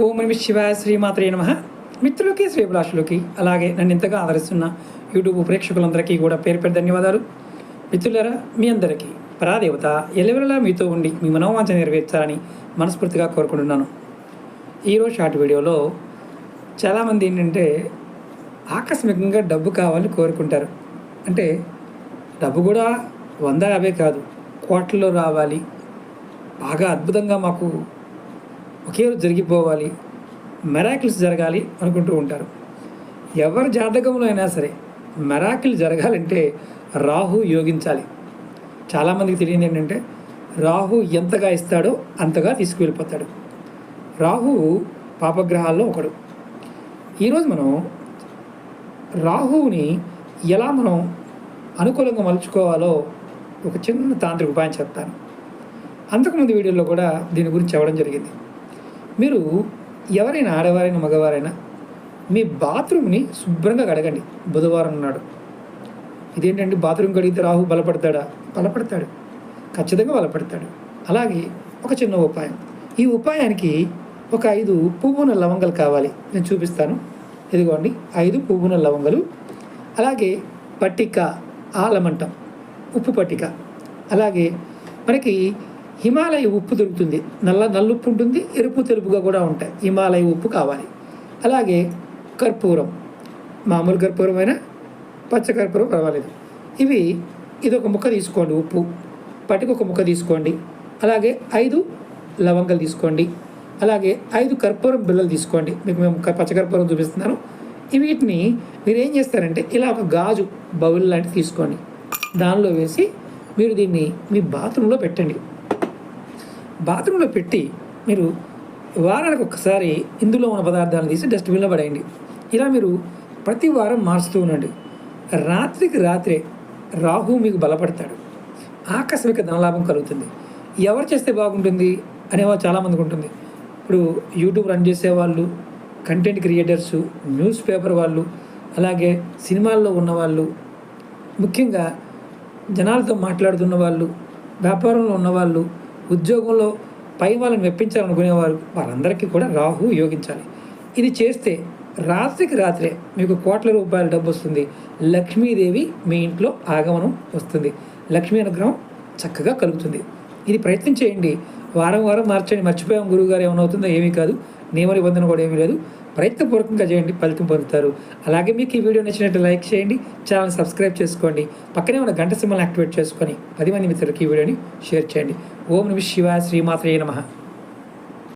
ఓం నమ శివాయ శ్రీమాత్రే నమ. మిత్రులకి శ్రీభిలాషులకి అలాగే నన్ను ఇంతగా ఆదరిస్తున్న యూట్యూబ్ ప్రేక్షకులందరికీ కూడా పేరు పేరు ధన్యవాదాలు. మిత్రులరా మీ అందరికీ పరాదేవత ఎలవెలలా మీతో ఉండి మీ మనోవాంఛ నెరవేర్చాలని మనస్ఫూర్తిగా కోరుకుంటున్నాను. ఈరోజు షార్ట్ వీడియోలో చాలామంది ఏంటంటే ఆకస్మికంగా డబ్బు కావాలని కోరుకుంటారు. అంటే డబ్బు కూడా వంద యాభై కాదు కోట్లలో రావాలి. బాగా అద్భుతంగా మాకు ఒకే రోజు జరిగిపోవాలి మెరాకిల్స్ జరగాలి అనుకుంటూ ఉంటారు. ఎవరి జాతకంలో అయినా సరే మెరాకిల్ జరగాలంటే రాహు యోగించాలి. చాలామందికి తెలియదు ఏంటంటే రాహు ఎంతగా ఇస్తాడో అంతగా తీసుకువెళ్ళిపోతాడు. రాహు పాపగ్రహాల్లో ఒకడు. ఈరోజు మనం రాహువుని ఎలా మనం అనుకూలంగా మలుచుకోవాలో ఒక చిన్న తాంత్రిక ఉపాయం చెప్తాను. అంతకుముందు వీడియోలో కూడా దీని గురించి చెప్పడం జరిగింది. మీరు ఎవరైనా ఆడవారైనా మగవారైనా మీ బాత్రూమ్ని శుభ్రంగా కడగండి. బుధవారం నాడు. ఇదేంటంటే బాత్రూమ్ కడిగితే రాహు బలపడతాడా? బలపడతాడు. ఖచ్చితంగా బలపడతాడు. అలాగే ఒక చిన్న ఉపాయం. ఈ ఉపాయానికి ఒక ఐదు పువ్వున లవంగలు కావాలి. నేను చూపిస్తాను. ఇదిగోండి ఐదు పువ్వున లవంగలు. అలాగే పట్టిక ఆలమంటం ఉప్పు పట్టిక. అలాగే మనకి హిమాలయ ఉప్పు దొరుకుతుంది. నల్ల నల్లుప్పు ఉంటుంది ఎరుపు తెలుపుగా కూడా ఉంటాయి. హిమాలయ ఉప్పు కావాలి. అలాగే కర్పూరం. మామూలు కర్పూరం అయినా పచ్చ కర్పూరం పర్వాలేదు. ఇవి ఇది ఒక ముక్క తీసుకోండి ఉప్పు. పట్టిక ఒక ముక్క తీసుకోండి. అలాగే ఐదు లవంగాలు తీసుకోండి. అలాగే ఐదు కర్పూరం బిళ్ళలు తీసుకోండి. మీకు మేము పచ్చకర్పూరం చూపిస్తున్నాను. వీటిని మీరు ఏం చేస్తారంటే ఇలా ఒక గాజు బౌల్ లాంటిది తీసుకోండి. దానిలో వేసి మీరు దీన్ని మీ బాత్రూంలో పెట్టండి. బాత్రూంలో పెట్టి మీరు వారానికి ఒకసారి ఇందులో ఉన్న పదార్థాలను తీసి డస్ట్బిన్లో పడేయండి. ఇలా మీరు ప్రతి వారం మార్చుతూ ఉండండి. రాత్రికి రాత్రే రాహు మీకు బలపడతాడు. ఆకస్మిక ధనలాభం కలుగుతుంది. ఎవరు చేస్తే బాగుంటుంది అనేవా చాలామందికి ఉంటుంది. ఇప్పుడు యూట్యూబ్ రన్ చేసేవాళ్ళు కంటెంట్ క్రియేటర్సు న్యూస్ పేపర్ వాళ్ళు అలాగే సినిమాల్లో ఉన్నవాళ్ళు ముఖ్యంగా జనాలతో మాట్లాడుతున్న వాళ్ళు వ్యాపారంలో ఉన్నవాళ్ళు ఉద్యోగంలో పై వాళ్ళని మెప్పించాలనుకునేవారు వారందరికీ కూడా రాహు యోగించాలి. ఇది చేస్తే రాత్రికి రాత్రే మీకు కోట్ల రూపాయల డబ్బు వస్తుంది. లక్ష్మీదేవి మీ ఇంట్లో ఆగమనం వస్తుంది. లక్ష్మీ అనుగ్రహం చక్కగా కలుగుతుంది. ఇది ప్రయత్నం చేయండి. వారం వారం మార్చండి. మర్చిపోయాం గురువుగారు ఏమవుతుందో ఏమీ కాదు. నియమ నిబంధన కూడా ఏమీ లేదు. ప్రయత్నపూర్వకంగా చేయండి ఫలితం పొందుతారు. అలాగే మీకు ఈ వీడియో నచ్చినట్టు లైక్ చేయండి ఛానల్ సబ్స్క్రైబ్ చేసుకోండి పక్కనే ఉన్న గంట సింబల్ యాక్టివేట్ చేసుకొని పది మంది మిత్రులకి ఈ వీడియోని షేర్ చేయండి. ఓం నమ శివ శ్రీమాత్రే నమ.